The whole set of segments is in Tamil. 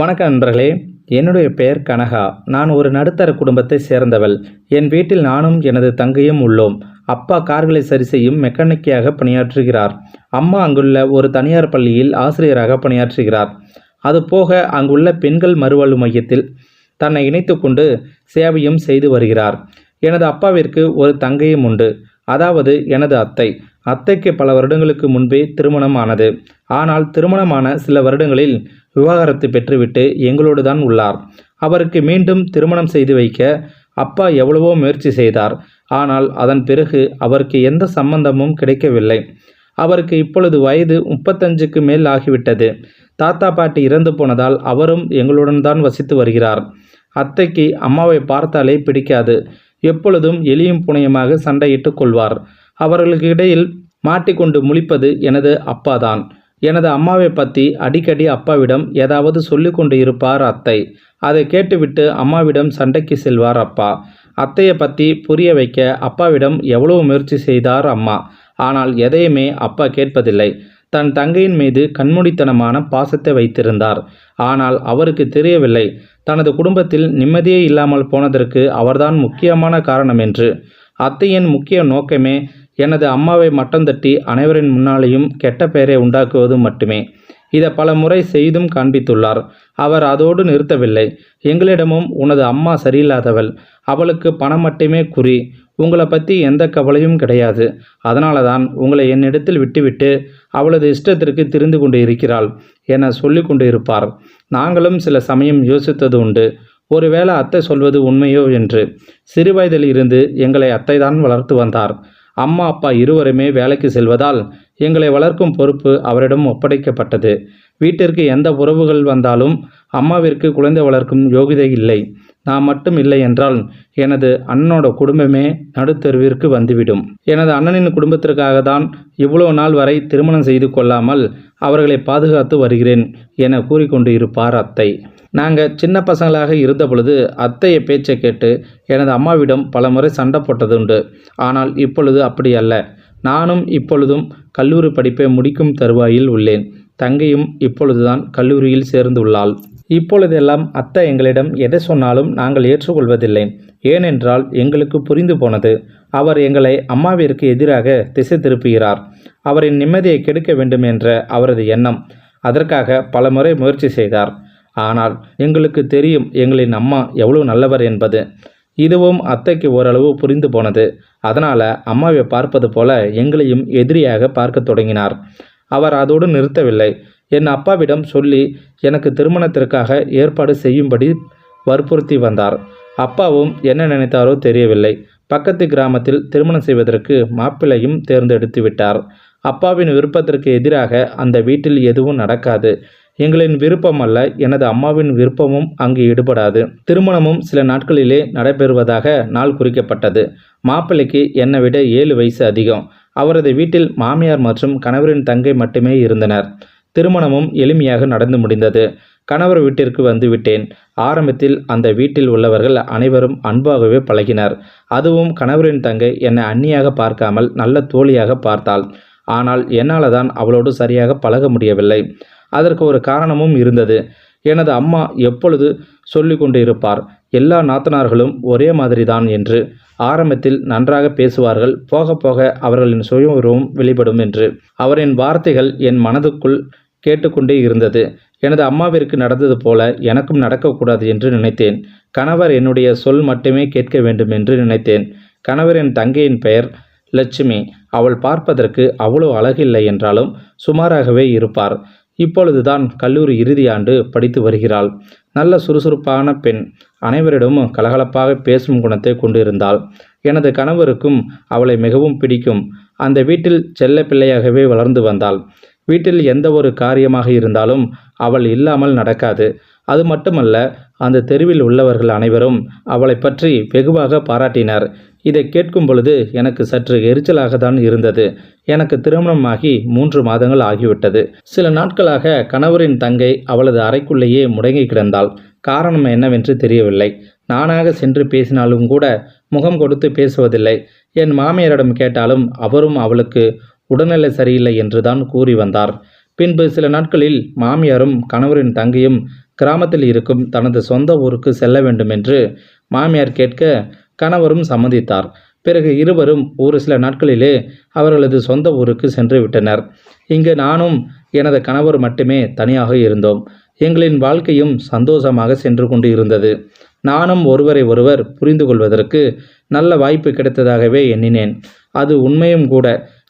வணக்கம் நண்பர்களே. என்னுடைய பெயர் கனகா. நான் ஒரு நடுத்தர குடும்பத்தை சேர்ந்தவள். என் வீட்டில் நானும் எனது தங்கையும் உள்ளோம். அப்பா கார்களை சரி செய்யும் மெக்கானிக்கியாக பணியாற்றுகிறார். அம்மா அங்குள்ள ஒரு தனியார் பள்ளியில் ஆசிரியராக பணியாற்றுகிறார். அதுபோக அங்குள்ள பெண்கள் மறுவாழ்வு மையத்தில் தன்னை இணைத்துக்கொண்டு சேவையும் செய்து வருகிறார். எனது அப்பாவிற்கு ஒரு தங்கையும் உண்டு. அதாவது எனது அத்தை. அத்தைக்கு பல வருடங்களுக்கு முன்பே திருமணம் ஆனது ஆனால் திருமணமான சில வருடங்களில் விவாகரத்து பெற்றுவிட்டு எங்களோடு தான் உள்ளார். அவருக்கு மீண்டும் திருமணம் செய்து வைக்க அப்பா எவ்வளவோ முயற்சி செய்தார். ஆனால் அதன் பிறகு அவருக்கு எந்த சம்பந்தமும் கிடைக்கவில்லை. அவருக்கு இப்பொழுது வயது முப்பத்தஞ்சுக்கு மேல் ஆகிவிட்டது. தாத்தா பாட்டி இறந்து போனதால் அவரும் எங்களுடன் தான் வசித்து வருகிறார். அத்தைக்கு அம்மாவை பார்த்தாலே பிடிக்காது. எப்பொழுதும் எலியும் புனையமாக சண்டையிட்டு கொள்வார். அவர்களுக்கு இடையில் மாட்டிக்கொண்டு முழிப்பது எனது அப்பாதான். எனது அம்மாவை பற்றி அடிக்கடி அப்பாவிடம் ஏதாவது சொல்லி கொண்டு இருப்பார் அத்தை. அதை கேட்டுவிட்டு அம்மாவிடம் சண்டைக்கு செல்வார் அப்பா. அத்தையை பற்றி புரிய வைக்க அப்பாவிடம் எவ்வளவு முயற்சி செய்தார் அம்மா. ஆனால் எதையுமே அப்பா கேட்பதில்லை. தன் தங்கையின் மீது கண்மூடித்தனமான பாசத்தை வைத்திருந்தார். ஆனால் அவருக்கு தெரியவில்லை. தனது குடும்பத்தில் நிம்மதியே இல்லாமல் போனதற்கு அவர்தான் முக்கியமான காரணம் என்று. அத்தையின் முக்கிய நோக்கமே எனது அம்மாவை மட்டம் தட்டி அனைவரின் முன்னாலேயும் கெட்ட பெயரை உண்டாக்குவது மட்டுமே. இதை பல முறை செய்தும் காண்பித்துள்ளார். அவர் அதோடு நிறுத்தவில்லை. எங்களிடமும் உனது அம்மா சரியில்லாதவள். அவளுக்கு பணம் மட்டுமே குறி. உங்களை பற்றி எந்த கவலையும் கிடையாது. அதனால தான் உங்களை என்னிடத்தில் விட்டுவிட்டு அவளது இஷ்டத்திற்கு திரிந்து கொண்டு இருக்கிறாள் என சொல்லி கொண்டு இருப்பார் நாங்களும் சில சமயம் யோசித்தது உண்டு. ஒருவேளை அத்தை சொல்வது உண்மையோ என்று. சிறுவயதில் இருந்து எங்களை அத்தை தான் வளர்த்து வந்தார். அம்மா அப்பா இருவருமே வேலைக்கு செல்வதால் எங்களை வளர்க்கும் பொறுப்பு அவரிடம் ஒப்படைக்கப்பட்டது. வீட்டிற்கு எந்த உறவுகள் வந்தாலும் அம்மாவிற்கு குழந்தை வளர்க்கும் யோகிதை இல்லை. நான் மட்டும் இல்லை என்றால் எனது அண்ணனோட குடும்பமே நடுத்தருவிற்கு வந்துவிடும். எனது அண்ணனின் குடும்பத்திற்காக தான் இவ்வளோ நாள் வரை திருமணம் செய்து கொள்ளாமல் அவர்களை பாதுகாத்து வருகிறேன் என கூறிக்கொண்டு இருப்பார் அத்தை. நாங்கள் சின்ன பசங்களாக இருந்த பொழுது அத்தையை பேச்சை கேட்டு எனது அம்மாவிடம் பலமுறை சண்டை போட்டதுண்டு. ஆனால் இப்பொழுது அப்படி அல்ல. நானும் இப்பொழுதும் கல்லூரி படிப்பை முடிக்கும் தருவாயில் உள்ளேன். தங்கையும் இப்பொழுதுதான் கல்லூரியில் சேர்ந்துள்ளாள். இப்பொழுதெல்லாம் அத்தை எங்களிடம் எதை சொன்னாலும் நாங்கள் ஏற்றுக்கொள்வதில்லை. ஏனென்றால் எங்களுக்கு புரிந்து போனது. அவர் எங்களை அம்மாவிற்கு எதிராக திசை திருப்புகிறார். அவரின் நிம்மதியை கெடுக்க வேண்டும் என்ற அவரது எண்ணம். அதற்காக பலமுறை முயற்சி செய்தார். ஆனால் எங்களுக்கு தெரியும் எங்களின் அம்மா எவ்வளவு நல்லவர் என்பது. இதுவும் அத்தைக்கு ஓரளவு புரிந்து போனது. அதனால் அம்மாவை பார்ப்பது போல எங்களையும் எதிரியாக பார்க்க தொடங்கினார். அவர் அதோடு நிறுத்தவில்லை. என் அப்பாவிடம் சொல்லி எனக்கு திருமணத்திற்காக ஏற்பாடு செய்யும்படி வற்புறுத்தி வந்தார். அப்பாவும் என்ன நினைத்தாரோ தெரியவில்லை. பக்கத்து கிராமத்தில் திருமணம் செய்வதற்கு மாப்பிள்ளையும் தேர்ந்தெடுத்து விட்டார். அப்பாவின் விருப்பத்திற்கு எதிராக அந்த வீட்டில் எதுவும் நடக்காது. எங்களின் விருப்பம் அல்ல எனது அம்மாவின் விருப்பமும் அங்கு ஈடுபடாது. திருமணமும் சில நாட்களிலே நடைபெறுவதாக நாள் குறிக்கப்பட்டது. மாப்பிள்ளைக்கு என்னை விட ஏழு வயசு அதிகம். அவரது வீட்டில் மாமியார் மற்றும் கணவரின் தங்கை மட்டுமே இருந்தனர். திருமணமும் எளிமையாக நடந்து முடிந்தது. கணவர் வீட்டிற்கு வந்து விட்டேன். ஆரம்பத்தில் அந்த வீட்டில் உள்ளவர்கள் அனைவரும் அன்பாகவே பழகினர். அதுவும் கணவரின் தங்கை என்னை அந்நியாக பார்க்காமல் நல்ல தோழியாக பார்த்தாள். ஆனால் என்னால் தான் அவளோடு சரியாக பழக முடியவில்லை. அதற்கு ஒரு காரணமும் இருந்தது. எனது அம்மா எப்பொழுது சொல்லி கொண்டு இருப்பார் எல்லா நாத்தனார்களும் ஒரே மாதிரி தான் என்று. ஆரம்பத்தில் நன்றாக பேசுவார்கள் போக போக அவர்களின் சுய உருவம் வெளிப்படும் என்று. அவரின் வார்த்தைகள் என் மனதுக்குள் கேட்டுக்கொண்டே இருந்தது. எனது அம்மாவிற்கு நடந்தது போல எனக்கும் நடக்கக்கூடாது என்று நினைத்தேன். கணவர் என்னுடைய சொல் மட்டுமே கேட்க வேண்டும் என்று நினைத்தேன். கணவரின் தங்கையின் பெயர் லட்சுமி. அவள் பார்ப்பதற்கு அவ்வளோ அழகில்லை என்றாலும் சுமாராகவே இருப்பார். இப்பொழுதுதான் கல்லூரி இறுதி ஆண்டு படித்து வருகிறாள். நல்ல சுறுசுறுப்பான பெண். அனைவரிடமும் கலகலப்பாக பேசும் குணத்தை கொண்டிருந்தாள். எனது கணவருக்கும் அவளை மிகவும் பிடிக்கும். அந்த வீட்டில் செல்ல பிள்ளையாகவே வளர்ந்து வந்தாள். வீட்டில் எந்த ஒரு காரியமாக இருந்தாலும் அவள் இல்லாமல் நடக்காது. அது மட்டுமல்ல அந்த தெருவில் உள்ளவர்கள் அனைவரும் அவளை பற்றி வெகுவாக பாராட்டினர். இதை கேட்கும் பொழுது எனக்கு சற்று எரிச்சலாக தான் இருந்தது. எனக்கு திருமணமாகி மூன்று மாதங்கள் ஆகிவிட்டது. சில நாட்களாக கணவரின் தங்கை அவளது அறைக்குள்ளேயே முடங்கி கிடந்தாள். காரணம் என்னவென்று தெரியவில்லை. நானாக சென்று பேசினாலும் கூட முகம் கொடுத்து பேசுவதில்லை. என் மாமியாரிடம் கேட்டாலும் அவரும் அவளுக்கு உடல்நிலை சரியில்லை என்றுதான் கூறி வந்தார். பின்பு சில நாட்களில் மாமியாரும் கணவரின் தங்கையும் கிராமத்தில் இருக்கும் தனது சொந்த ஊருக்கு செல்ல வேண்டும் என்று மாமியார் கேட்க கணவரும் சம்மதித்தார். பிறகு இருவரும் ஒரு சில நாட்களிலே அவர்களது சொந்த ஊருக்கு சென்று விட்டனர். இங்கு நானும் எனது கணவர் மட்டுமே தனியாக இருந்தோம். எங்களின் வாழ்க்கையும் சந்தோஷமாக சென்று கொண்டு இருந்தது. நானும் ஒருவரை ஒருவர் புரிந்து கொள்வதற்கு நல்ல வாய்ப்பு கிடைத்ததாகவே எண்ணினேன். அது உண்மையும் கூட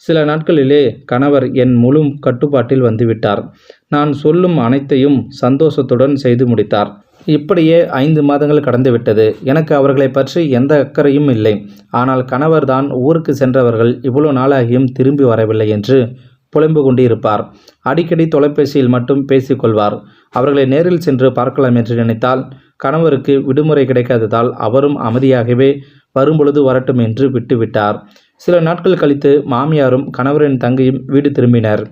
சில நாட்களிலே கணவர் என் முழு கட்டுப்பாட்டில் வந்துவிட்டார். நான் சொல்லும் அனைத்தையும் சந்தோஷத்துடன் செய்து முடித்தார். இப்படியே ஐந்து மாதங்கள் கடந்துவிட்டது. எனக்கு அவர்களை பற்றி எந்த அக்கறையும் இல்லை. ஆனால் கணவர்தான் ஊருக்கு சென்றவர்கள் இவ்வளோ நாளாகியும் திரும்பி வரவில்லை என்று புலம்பு கொண்டு இருப்பார் அடிக்கடி தொலைபேசியில் மட்டும் பேசிக்கொள்வார் அவர்களை நேரில் சென்று பார்க்கலாம் என்று நினைத்தால் கணவருக்கு விடுமுறை கிடைக்காததால் அவரும் அமைதியாகவே வரும்பொழுது வரட்டும் என்று விட்டுவிட்டார். சில நாட்கள் கழித்து மாமியாரும் கணவரின் தங்கையும் வீடு திரும்பினர்.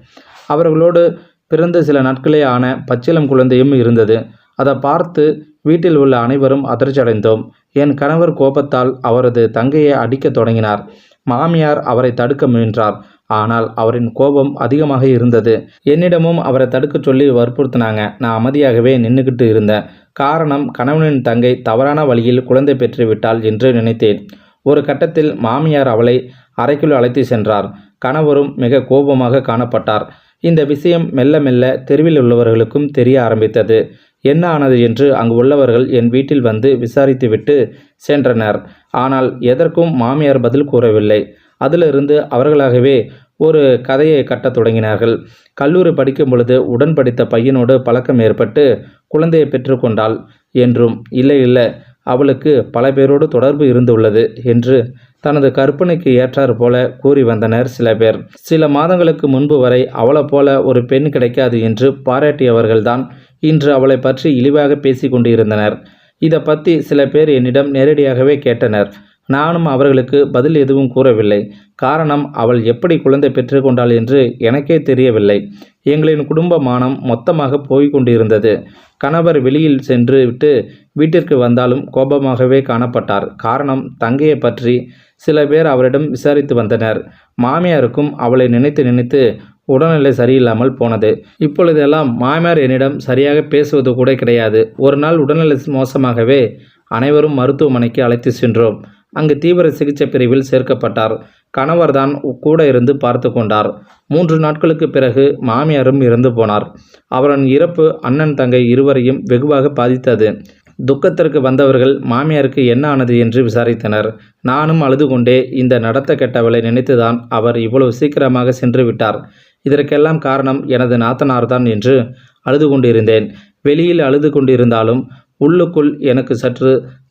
அவர்களோடு பிறந்த சில நாட்களே ஆன பச்சிளம் குழந்தையும் இருந்தது. அதை பார்த்து வீட்டில் உள்ள அனைவரும் அதிர்ச்சி அடைந்தோம் என் கணவர் கோபத்தால் அவரது தங்கையை அடிக்கத் தொடங்கினார். மாமியார் அவரை தடுக்க முயன்றார். ஆனால் அவரின் கோபம் அதிகமாக இருந்தது. என்னிடமும் அவரை தடுக்கச் சொல்லி வற்புறுத்தினாங்க. நான் அமைதியாகவே நின்றுக்கிட்டு இருந்தேன். காரணம் கணவனின் தங்கை தவறான வழியில் குழந்தை பெற்று விட்டாள் என்று நினைத்தேன். ஒரு கட்டத்தில் மாமியார் அவளை அறைக்குள் அழைத்து சென்றார். கணவரும் மிக கோபமாக காணப்பட்டார். இந்த விஷயம் மெல்ல மெல்ல தெருவில் உள்ளவர்களுக்கும் தெரிய ஆரம்பித்தது. என்ன ஆனது என்று அங்கு உள்ளவர்கள் என் வீட்டில் வந்து விசாரித்துவிட்டு சென்றனர். ஆனால் எதற்கும் மாமியார் பதில் கூறவில்லை. அதிலிருந்து அவர்களாகவே ஒரு கதையை கட்டத் தொடங்கினார்கள். கல்லூரி படிக்கும் பொழுது உடன் படித்த பையனோடு பழக்கம் ஏற்பட்டு குழந்தையை பெற்றுக்கொண்டாள் என்றும் இல்லை இல்லை அவளுக்கு பல பேரோடு தொடர்பு இருந்துள்ளது என்று தனது கற்பனைக்கு ஏற்றாறு போல கூறி வந்தனர் சில பேர். சில மாதங்களுக்கு முன்பு வரை அவளை போல ஒரு பெண் கிடைக்காது என்று பாராட்டியவர்கள்தான் இன்று அவளை பற்றி இழிவாக பேசி கொண்டிருந்தனர். இதை பற்றி சில பேர் என்னிடம் நேரடியாகவே கேட்டனர். நானும் அவர்களுக்கு பதில் எதுவும் கூறவில்லை. காரணம் அவள் எப்படி குழந்தை பெற்றுக்கொண்டாள் என்று எனக்கே தெரியவில்லை. எங்களின் குடும்ப மானம் மொத்தமாக போய்கொண்டிருந்தது கணவர் வெளியில் சென்று விட்டு வீட்டிற்கு வந்தாலும் கோபமாகவே காணப்பட்டார். காரணம் தங்கையை பற்றி சில பேர் அவரிடம் விசாரித்து வந்தனர். மாமியாருக்கும் அவளை நினைத்து நினைத்து உடல்நிலை சரியில்லாமல் போனது. இப்பொழுதெல்லாம் மாமியார் என்னிடம் சரியாக பேசுவது கூட கிடையாது. ஒரு நாள் உடல்நிலை மோசமாகவே அனைவரும் மருத்துவமனைக்கு அழைத்து சென்றோம். அங்கு தீவிர சிகிச்சை பிரிவில் சேர்க்கப்பட்டார். கணவர்தான் கூட இருந்து பார்த்து கொண்டார். மூன்று நாட்களுக்கு பிறகு மாமியாரும் இறந்து போனார். அவரின் இறப்பு அண்ணன் தங்கை இருவரையும் வெகுவாக பாதித்தது. துக்கத்திற்கு வந்தவர்கள் மாமியாருக்கு என்ன ஆனது என்று விசாரித்தனர். நானும் அழுது கொண்டே இந்த நடத்த கெட்டவளை நினைத்துதான் அவர் இவ்வளவு சீக்கிரமாக சென்று விட்டார். இதற்கெல்லாம் காரணம் எனது நாத்தனார்தான் என்று அழுது கொண்டிருந்தேன். வெளியில் அழுது கொண்டிருந்தாலும் உள்ளுக்குள் எனக்கு சற்று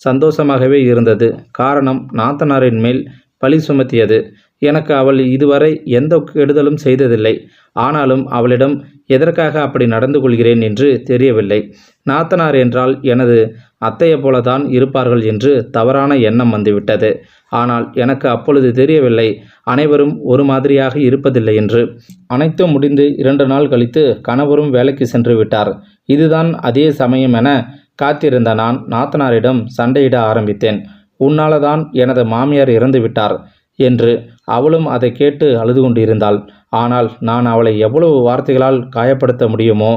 சந்தோஷமாகவே இருந்தது. காரணம் நாத்தனாரின் மேல் பழி சுமத்தியது. எனக்கு அவள் இதுவரை எந்த கெடுதலும் செய்ததில்லை. ஆனாலும் அவளிடம் எதற்காக அப்படி நடந்து கொள்கிறேன் என்று தெரியவில்லை. நாத்தனார் என்றால் எனது அத்தையை போலதான் இருப்பார்கள் என்று தவறான எண்ணம் வந்துவிட்டது. ஆனால் எனக்கு அப்பொழுது தெரியவில்லை. அனைவரும் ஒரு மாதிரியாக இருப்பதில்லை என்று. அனைத்தும் முடிந்து இரண்டு நாள் கழித்து கணவரும் வேலைக்கு சென்று விட்டார். இதுதான் அதே சமயம் என காத்திருந்த நான் நாத்தனாரிடம் சண்டையிட ஆரம்பித்தேன். உன்னால தான் எனது மாமியார் இறந்து விட்டார் என்று அவளும் அதை கேட்டு அழுது கொண்டிருந்தாள். ஆனால் நான் அவளை எவ்வளவு வார்த்தைகளால் காயப்படுத்த முடியுமோ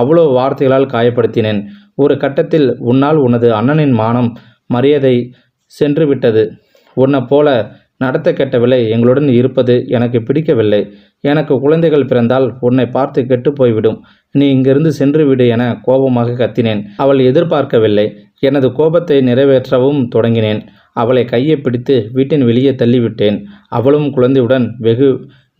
அவ்வளவு வார்த்தைகளால் காயப்படுத்தினேன். ஒரு கட்டத்தில் உன்னால் உனது அண்ணனின் மானம் மரியாதை சென்று விட்டது உன்னை போல நடத்த கெட்டவில்லை. எங்களுடன் இருப்பது எனக்கு பிடிக்கவில்லை. எனக்கு குழந்தைகள் பிறந்தால் உன்னை பார்த்து கெட்டு போய்விடும். நீ இங்கிருந்து சென்று விடு என கோபமாக கத்தினேன். அவள் எதிர்பார்க்கவில்லை. எனது கோபத்தை நிறைவேற்றவும் தொடங்கினேன். அவளை கையை பிடித்து வீட்டின் வெளியே தள்ளிவிட்டேன். அவளும் குழந்தையுடன் வெகு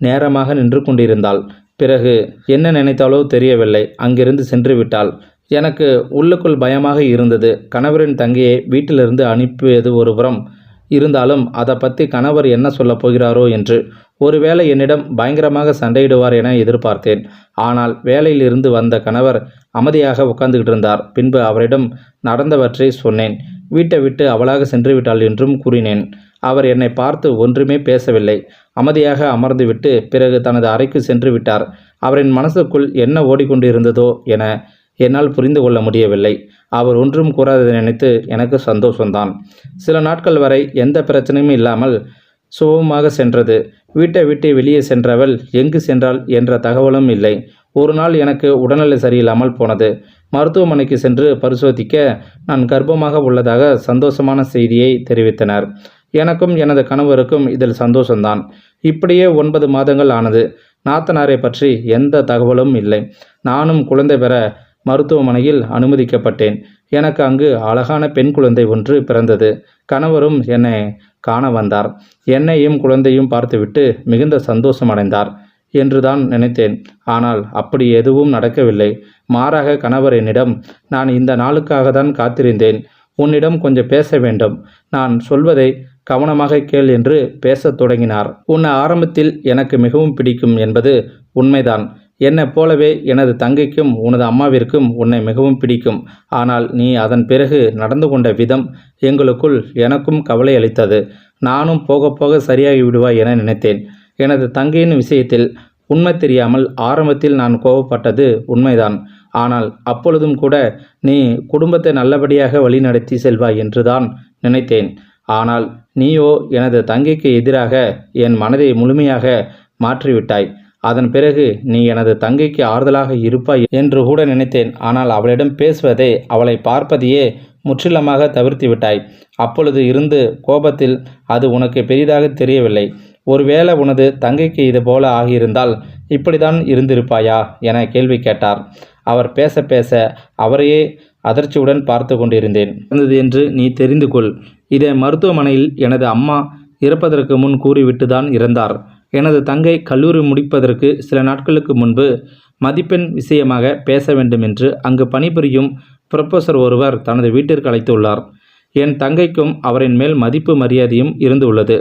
நேரமாக நின்று கொண்டிருந்தாள். பிறகு என்ன நினைத்தாலோ தெரியவில்லை. அங்கிருந்து சென்று விட்டாள். எனக்கு உள்ளுக்குள் பயமாக இருந்தது. கணவரின் தங்கையை வீட்டிலிருந்து அனுப்பியது ஒருபுறம் இருந்தாலும் அதை பற்றி கணவர் என்ன சொல்லப் போகிறாரோ என்று ஒருவேளை என்னிடம் பயங்கரமாக சண்டையிடுவார் என எதிர்பார்த்தேன். ஆனால் வேலையிலிருந்து வந்த கணவர் அமைதியாக உட்கார்ந்துகிட்டு இருந்தார் பின்பு அவரிடம் நடந்தவற்றை சொன்னேன். வீட்டை விட்டு அவளாக சென்று விட்டாள் என்றும் கூறினேன். அவர் என்னை பார்த்து ஒன்றுமே பேசவில்லை. அமைதியாக அமர்ந்துவிட்டு பிறகு தனது அறைக்கு சென்று விட்டார் அவரின் மனசுக்குள் என்ன ஓடிக்கொண்டிருந்ததோ என என்னால் புரிந்து கொள்ள முடியவில்லை. அவர் ஒன்றும் கூறாததை நினைத்து எனக்கு சந்தோஷம்தான் சில நாட்கள் வரை எந்த பிரச்சனையும் இல்லாமல் சுபமாக சென்றது. வீட்டை விட்டு வெளியே சென்றவள் எங்கு சென்றாள் என்ற தகவலும் இல்லை. ஒரு நாள் எனக்கு உடல்நிலை சரியில்லாமல் போனது. மருத்துவமனைக்கு சென்று பரிசோதிக்க நான் கர்ப்பமாக உள்ளதாக சந்தோஷமான செய்தியை தெரிவித்தனர். எனக்கும் எனது கணவருக்கும் இதில் சந்தோஷம்தான். இப்படியே ஒன்பது மாதங்கள் ஆனது. நாத்தனாரை பற்றி எந்த தகவலும் இல்லை. நானும் குழந்தை பெற மருத்துவமனையில் அனுமதிக்கப்பட்டேன். எனக்கு அங்கு அழகான பெண் குழந்தை ஒன்று பிறந்தது. கணவரும் என்னை காண வந்தார். என்னையும் குழந்தையும் பார்த்துவிட்டு மிகுந்த சந்தோஷமடைந்தார் என்றுதான் நினைத்தேன். ஆனால் அப்படி எதுவும் நடக்கவில்லை. மாறாக கணவர் என்னிடம் நான் இந்த நாளுக்காக தான் காத்திருந்தேன். உன்னிடம் கொஞ்சம் பேச வேண்டும். நான் சொல்வதை கவனமாக கேள் என்று பேசத் தொடங்கினார். உன்னை ஆரம்பத்தில் எனக்கு மிகவும் பிடிக்கும் என்பது உண்மைதான். என்னைப் போலவே எனது தங்கைக்கும் உனது அம்மாவிற்கும் உன்னை மிகவும் பிடிக்கும். ஆனால் நீ அதன் பிறகு நடந்து கொண்ட விதம் எங்களுக்குள் எனக்கும் கவலை அளித்தது. நானும் போக போக சரியாகி விடுவாய் என நினைத்தேன். எனது தங்கையின் விஷயத்தில் உண்மை தெரியாமல் ஆரம்பத்தில் நான் கோபப்பட்டது உண்மைதான். ஆனால் அப்பொழுதும் கூட நீ குடும்பத்தை நல்லபடியாக வழிநடத்தி செல்வாய் என்றுதான் நினைத்தேன். ஆனால் நீயோ எனது தங்கைக்கு எதிராக என் மனதை முழுமையாக மாற்றிவிட்டாய். அதன் பிறகு நீ எனது தங்கைக்கு ஆறுதலாக இருப்பாய் என்று கூட நினைத்தேன். ஆனால் அவளிடம் பேசுவதை அவளை பார்ப்பதையே முற்றிலுமாக தவிர்த்து விட்டாய் அப்பொழுது இருந்து கோபத்தில் அது உனக்கு பெரிதாக தெரியவில்லை. ஒருவேளை உனது தங்கைக்கு இது போல ஆகியிருந்தால் இப்படிதான் இருந்திருப்பாயா? என கேள்வி கேட்டார். அவர் பேச பேச அவரையே அதிர்ச்சியுடன் பார்த்து கொண்டிருந்தேன். இருந்தது என்று நீ தெரிந்து கொள். இதை மருத்துவமனையில் எனது அம்மா இறப்பதற்கு முன் கூறிவிட்டு தான் இறந்தார். எனது தங்கை கல்லூரி முடிப்பதற்கு சில நாட்களுக்கு முன்பு மதிப்பெண் விஷயமாக பேச வேண்டும் என்று அங்கு பணிபுரியும் புரொஃபஸர் ஒருவர் தனது வீட்டிற்கு அழைத்துள்ளார். என் தங்கைக்கும் அவரின் மேல் மதிப்பு மரியாதையும் இருந்து உள்ளது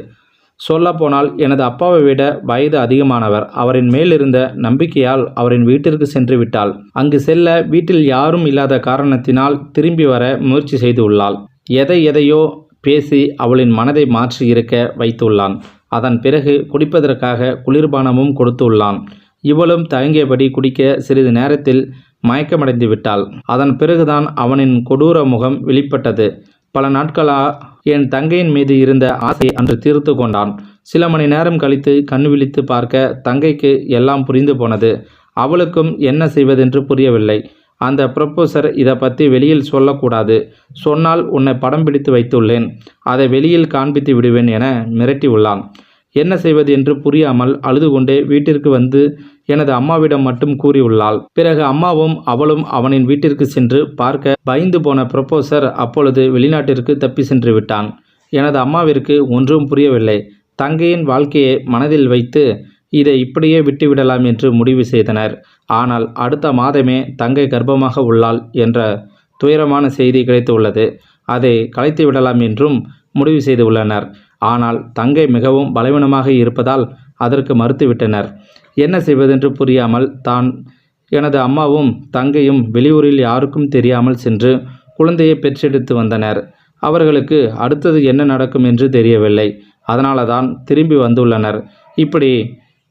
சொல்லப்போனால் எனது அப்பாவை விட வயது அதிகமானவர். அவரின் மேல் இருந்த நம்பிக்கையால் அவரின் வீட்டிற்கு சென்று விட்டாள். அங்கு செல்ல வீட்டில் யாரும் இல்லாத காரணத்தினால் திரும்பி வர முயற்சி செய்துள்ளாள். எதை எதையோ பேசி அவளின் மனதை மாற்றி இருக்க வைத்துள்ளான். அதன் பிறகு குடிப்பதற்காக குளிர்பானமும் கொடுத்துள்ளான். இவளும் தயங்கியபடி குடிக்க சிறிது நேரத்தில் மயக்கமடைந்து விட்டாள். அதன் பிறகுதான் அவனின் கொடூர முகம் வெளிப்பட்டது. பல நாட்களா என் தங்கையின் மீது இருந்த ஆசையை அன்று தீர்த்து கொண்டான். சில மணி நேரம் கழித்து கண் விழித்து பார்க்க தங்கைக்கு எல்லாம் புரிந்து போனது. அவளுக்கும் என்ன செய்வதென்று புரியவில்லை. அந்த ப்ரொஃபஸர் இதை பற்றி வெளியில் சொல்லக்கூடாது. சொன்னால் உன்னை படம் பிடித்து வைத்துள்ளேன். அதை வெளியில் காண்பித்து விடுவேன் என மிரட்டி உள்ளான் என்ன செய்வது என்று புரியாமல் அழுது கொண்டே வீட்டிற்கு வந்து எனது அம்மாவிடம் மட்டும் கூறியுள்ளாள். பிறகு அம்மாவும் அவளும் அவனின் வீட்டிற்கு சென்று பார்க்க பயந்து போன ப்ரொபோசர் அப்பொழுது வெளிநாட்டிற்கு தப்பி சென்று விட்டான். எனது அம்மாவிற்கு ஒன்றும் புரியவில்லை. தங்கையின் வாழ்க்கையை மனதில் வைத்து இதை இப்படியே விட்டுவிடலாம் என்று முடிவு செய்தனர். ஆனால் அடுத்த மாதமே தங்கை கர்ப்பமாக உள்ளாள் என்ற துயரமான செய்தி கிடைத்துள்ளது. அதை கலைத்து விடலாம் என்றும் முடிவு செய்துள்ளனர். ஆனால் தங்கை மிகவும் பலவீனமாக இருப்பதால் அதற்கு மறுத்துவிட்டனர் என்ன செய்வதென்று புரியாமல் தான் எனது அம்மாவும் தங்கையும் வெளியூரில் யாருக்கும் தெரியாமல் சென்று குழந்தையை பெற்றெடுத்து வந்தனர். அவர்களுக்கு அடுத்தது என்ன நடக்கும் என்று தெரியவில்லை. அதனால தான் திரும்பி வந்துள்ளனர். இப்படி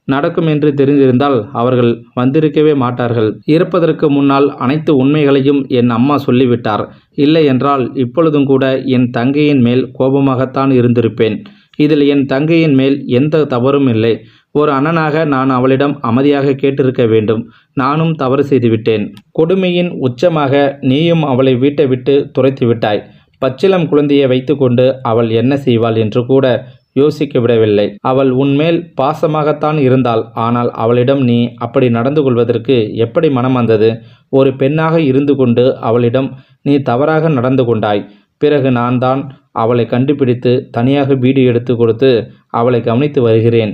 நடக்கும் என்று தெரிந்திருந்தால் அவர்கள் வந்திருக்கவே மாட்டார்கள். இறப்பதற்கு முன்னால் அனைத்து உண்மைகளையும் என் அம்மா சொல்லிவிட்டார். இல்லை என்றால் இப்பொழுதும் கூட என் தங்கையின் மேல் கோபமாகத்தான் இருந்திருப்பேன். இதில் என் தங்கையின் மேல் எந்த தவறும் இல்லை. ஒரு அண்ணனாக நான் அவளிடம் அமைதியாக கேட்டிருக்க வேண்டும். நானும் தவறு செய்துவிட்டேன். கொடுமையின் உச்சமாக நீயும் அவளை வீட்டை விட்டு துரைத்து விட்டாய் பச்சிளம் குழந்தையை வைத்துக்கொண்டு அவள் என்ன செய்வாள் என்று கூட யோசிக்க விடவில்லை. அவள் உன்மேல் பாசமாகத்தான் இருந்தாள். ஆனால் அவளிடம் நீ அப்படி நடந்து கொள்வதற்கு எப்படி மனம் வந்தது? ஒரு பெண்ணாக இருந்து கொண்டு அவளிடம் நீ தவறாக நடந்து கொண்டாய். பிறகு நான் தான் அவளை கண்டுபிடித்து தனியாக வீடு எடுத்து கொடுத்து அவளை கவனித்து வருகிறேன்.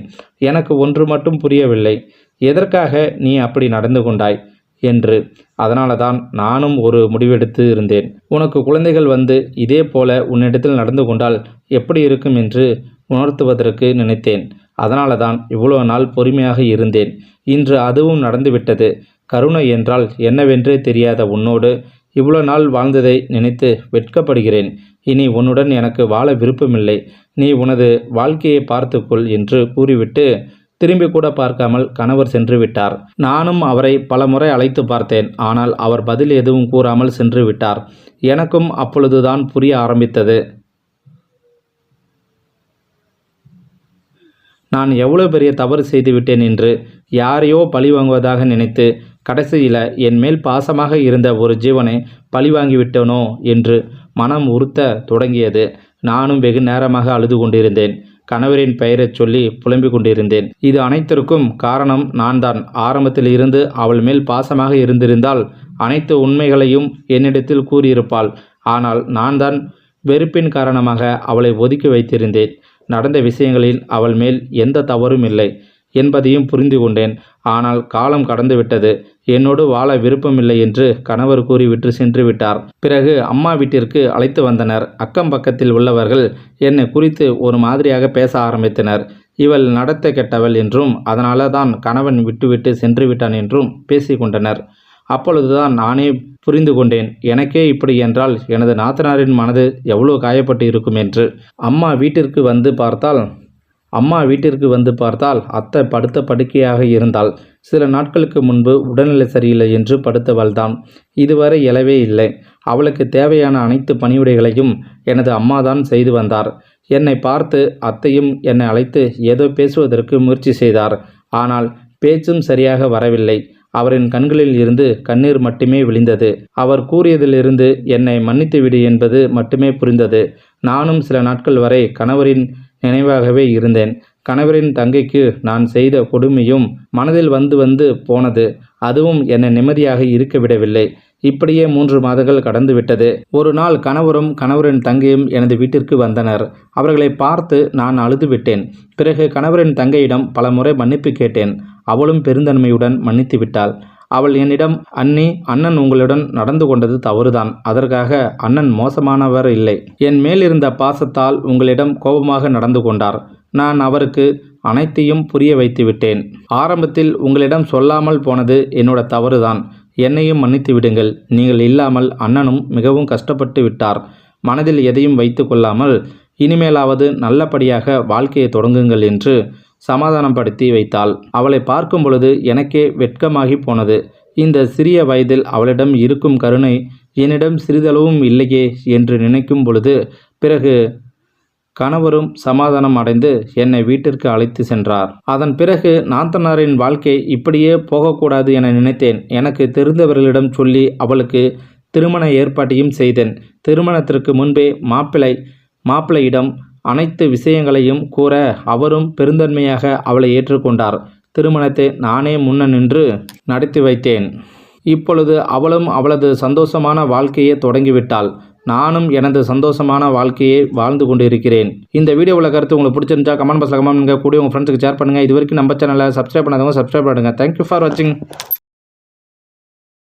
எனக்கு ஒன்று மட்டும் புரியவில்லை. எதற்காக நீ அப்படி நடந்து கொண்டாய்? என்று. அதனால தான் நானும் ஒரு முடிவெடுத்து இருந்தேன். உனக்கு குழந்தைகள் வந்து இதே போல உன்னிடத்தில் நடந்து கொண்டால் எப்படி இருக்கும் என்று உணர்த்துவதற்கு நினைத்தேன். அதனால தான் இவ்வளோ நாள் பொறுமையாக இருந்தேன். இன்று அதுவும் நடந்துவிட்டது. கருணை என்றால் என்னவென்றே தெரியாத உன்னோடு இவ்வளோ நாள் வாழ்ந்ததை நினைத்து வெட்கப்படுகிறேன். இனி உன்னுடன் எனக்கு வாழ விருப்பமில்லை. நீ உனது வாழ்க்கையை பார்த்துக்கொள் என்று கூறிவிட்டு திரும்பி கூட பார்க்காமல் கணவர் சென்று விட்டார். நானும் அவரை பலமுறை அழைத்து பார்த்தேன். ஆனால் அவர் பதில் எதுவும் கூறாமல் சென்று விட்டார். எனக்கும் அப்பொழுதுதான் புரிய ஆரம்பித்தது. நான் எவ்வளோ பெரிய தவறு செய்துவிட்டேன் என்று யாரையோ பழி வாங்குவதாக நினைத்து கடைசியில் என் மேல் பாசமாக இருந்த ஒரு ஜீவனை பழிவாங்கிவிட்டனோ என்று மனம் உறுத்த தொடங்கியது. நானும் வெகு நேரமாக அழுது கொண்டிருந்தேன். கணவரின் பெயரைச் சொல்லி புலம்பிக் கொண்டிருந்தேன். இது அனைத்திற்கும் காரணம் நான் தான் ஆரம்பத்தில் இருந்து அவள் மேல் பாசமாக இருந்திருந்தால் அனைத்து உண்மைகளையும் என்னிடத்தில் கூறியிருப்பாள். ஆனால் நான் தான் வெறுப்பின் காரணமாக அவளை ஒதுக்கி வைத்திருந்தேன். நடந்த விஷயங்களில் அவள் மேல் எந்த தவறும் இல்லை. என்பதையும் புரிந்து கொண்டேன் ஆனால் காலம் கடந்துவிட்டது. என்னோடு வாழ விருப்பமில்லை என்று கணவர் கூறிவிட்டு சென்று விட்டார். பிறகு அம்மா வீட்டிற்கு அழைத்து வந்தனர். அக்கம் பக்கத்தில் உள்ளவர்கள் என்னை குறித்து ஒரு மாதிரியாக பேச ஆரம்பித்தனர். இவள் நடத்த கெட்டவள் என்றும் அதனால தான் கணவன் விட்டுவிட்டு சென்று விட்டான் என்றும் பேசிக்கொண்டனர். அப்பொழுதுதான் நானே புரிந்து கொண்டேன் எனக்கே இப்படி என்றால் எனது நாத்தனாரின் மனது எவ்வளோ காயப்பட்டு இருக்கும் என்று அம்மா வீட்டிற்கு வந்து பார்த்தால் அம்மா வீட்டிற்கு வந்து பார்த்தால் அத்தை படுத்த படுக்கையாக இருந்தாள். சில நாட்களுக்கு முன்பு உடல்நிலை சரியில்லை என்று படுத்தவள்தான் இதுவரை எழவே இல்லை. அவளுக்கு தேவையான அனைத்து பணிவிடைகளையும் எனது அம்மாதான் செய்து வந்தார். என்னை பார்த்து அத்தையும் என்னை அழைத்து ஏதோ பேசுவதற்கு முயற்சி செய்தார். ஆனால் பேச்சும் சரியாக வரவில்லை. அவரின் கண்களில் இருந்து கண்ணீர் மட்டுமே விழிந்தது. அவர் கூறியதிலிருந்து என்னை மன்னித்து விடு என்பது மட்டுமே புரிந்தது. நானும் சில நாட்கள் வரை கணவரின் நினைவாகவே இருந்தேன். கணவரின் தங்கைக்கு நான் செய்த கொடுமையும் மனதில் வந்து வந்து போனது. அதுவும் என்னை நிம்மதியாக இருக்க விடவில்லை. இப்படியே மூன்று மாதங்கள் கடந்து விட்டது. ஒரு நாள் கணவரும் கணவரின் தங்கையும் எனது வீட்டிற்கு வந்தனர். அவர்களை பார்த்து நான் அழுது விட்டேன். பிறகு கணவரின் தங்கையிடம் பலமுறை மன்னிப்பு கேட்டேன். அவளும் பெருந்தன்மையுடன் மன்னித்து விட்டாள். அவள் என்னிடம் அண்ணி அண்ணன் உங்களுடன் நடந்து கொண்டது தவறுதான். அதற்காக அண்ணன் மோசமானவர் இல்லை. என் மேலிருந்த பாசத்தால் உங்களிடம் கோபமாக நடந்து கொண்டார். நான் அவருக்கு அனைத்தையும் புரிய வைத்து விட்டேன். ஆரம்பத்தில் உங்களிடம் சொல்லாமல் போனது என்னோட தவறுதான். என்னையும் மன்னித்து விடுங்கள். நீங்கள் இல்லாமல் அண்ணனும் மிகவும் கஷ்டப்பட்டு விட்டார். மனதில் எதையும் வைத்து கொள்ளாமல் இனிமேலாவது நல்லபடியாக வாழ்க்கையை தொடங்குங்கள் என்று சமாதானப்படுத்தி வைத்தாள். அவளை பார்க்கும் பொழுது எனக்கே வெட்கமாகி போனது. இந்த சிறிய வயதில் அவளிடம் இருக்கும் கருணை என்னிடம் சிறிதளவும் இல்லையே என்று நினைக்கும் பொழுது பிறகு கணவரும் சமாதானம் அடைந்து என்னை வீட்டிற்கு அழைத்து சென்றார். அதன் பிறகு நாத்தனாரின் வாழ்க்கை இப்படியே போகக்கூடாது என நினைத்தேன். எனக்கு தெரிந்தவர்களிடம் சொல்லி அவளுக்கு திருமண ஏற்பாட்டையும் செய்தேன். திருமணத்திற்கு முன்பே மாப்பிள்ளை மாப்பிள்ளையிடம் அனைத்து விஷயங்களையும் கூற அவரும் பெருந்தன்மையாக அவளை ஏற்றுக்கொண்டார். திருமணத்தை நானே முன்ன நின்று நடத்தி வைத்தேன். இப்பொழுது அவளும் அவளது சந்தோஷமான வாழ்க்கையை தொடங்கிவிட்டாள். நானும் எனது சந்தோஷமான வாழ்க்கையை வாழ்ந்து கொண்டிருக்கிறேன். இந்த வீடியோவில் கருத்து உங்களுக்கு பிடிச்சிருந்தா கமெண்ட் பாக்ஸில் கமெண்ட் பண்ணுங்கள் கூட உங்கள் ஃப்ரெண்ட்ஸுக்கு ஷேர் பண்ணுங்கள் இது வரைக்கும் நம்ம சேனலை சப்ஸ்கிரைப் பண்ணாதவங்க சப்ஸ்கிரைப் பண்ணுங்கள் தேங்க்யூ ஃபார் வாட்சிங்